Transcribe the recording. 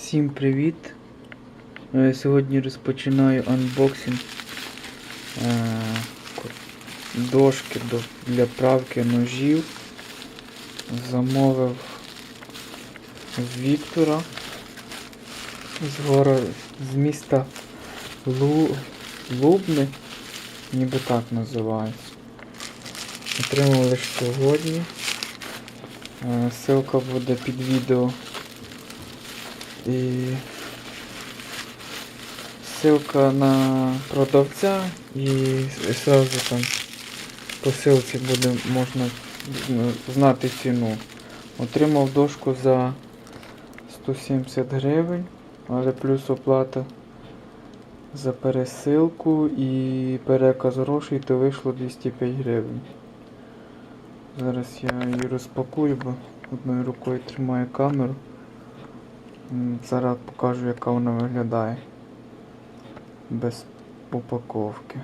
Всім привіт! Е, Сьогодні розпочинаю анбоксинг е, дошки для правки ножів. Замовив Віктора з гора з міста Лу, Лубни, ніби так називається. Отримав лише сьогодні. Е, Ссылка буде під відео. І ссылка на продавця і сразу там по ссылці буде можна ну, знати ціну. Отримав дошку за 170 гривень, але плюс оплата за пересилку і переказ грошей, то вийшло 205 гривень. Зараз я її розпакую, бо одною рукою тримаю камеру. Зараз покажу, яка вона виглядає без упаковки.